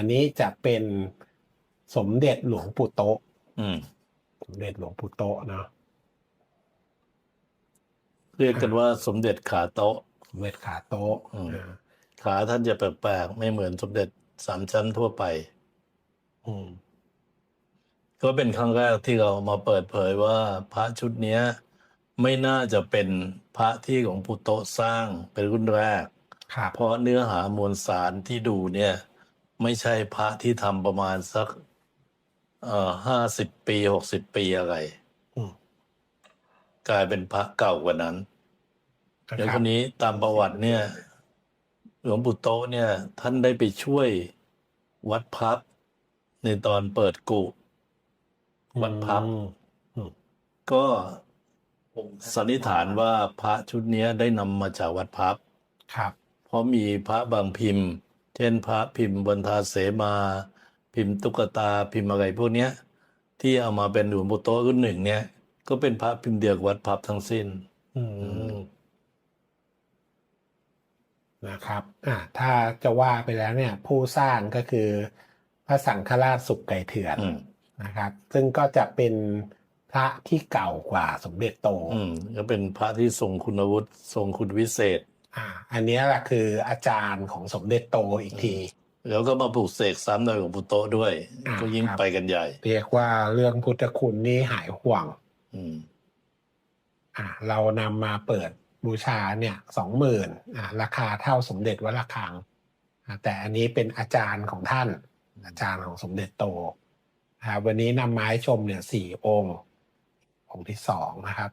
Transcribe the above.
อันนี้จะเป็นสมเด็จหลวงปู่โตะอืมสมเด็จหลวงปู่โตะเนาะเรียกกันว่าสมเด็จขาโต๊ะสมเด็จขาโตะอืมอ่าขาท่านจะแปลกๆไม่เหมือนสมเด็จสามชั้นทั่วไป อืมก็เป็นครั้งแรกที่เรามาเปิดเผยว่า พระชุดเนี้ย ไม่น่าจะเป็นพระที่ของปู่โตะสร้างเป็นรุ่นแรกครับเพราะเนื้อหามวลสารที่ดูเนี่ย ไม่ใช่พระที่ทำประมาณสักเอ่อห้าสิบปีหกสิบปีอะไรอืมกลายเป็นพระเก่ากว่านั้นนะเดี๋ยวคครับนนี้ตามประวัติเนี่ย หลวงปู่โตะเนี่ย ท่านได้ไปช่วยวัดพับในตอนเปิดกุวัดพับอืมอืมก็สันนิษฐานว่าพระชุดเนี้ยได้นำมาจากวัดพับครับ เพราะมีพระบางพิมพ์ เช่นพระพิมพ์บรรทาเสมา พิมพ์ตุ๊กตาพิมพ์อะไรพวกเนี้ยที่เอามาเป็นหลวงปู่โตะรุ่นหนึ่งเนี่ย ก็เป็นพระพิมพ์เดียวกับวัดพับทั้งสิ้น อือืมมนะครับ อ่าถ้าจะว่าไปแล้วเนี่ย ผู้สร้างก็คือพระสังฆราชสุขไก่เถื่อนอืมนะครับ ซึ่งก็จะเป็นพระที่เก่ากว่าสมเด็จโต อืมก็เป็นพระที่ทรงคุณวุฒิทรงคุณวิเศษ อ่า อันเนี้ยแหละคืออาจารย์ของสมเด็จโตอีกที แล้วก็มาปลูกเสกซ้ำโดยหลวงปู่โตะด้วยอ่าก็ยิ่งครับไปกันใหญ่ เรียกว่าเรื่องพุทธคุณนี่หายห่วง อืม อ่า เรานำมาเปิดบูชาเนี่ยสองหมื่นอ่าราคาเท่าสมเด็จวัดระฆังอ่าแต่อันนี้เป็นอาจารย์ของท่าน อาจารย์ของสมเด็จโตอ่าวันนี้นำมาให้ชมเนี่ยสี่องค์องค์ที่สองนะครับ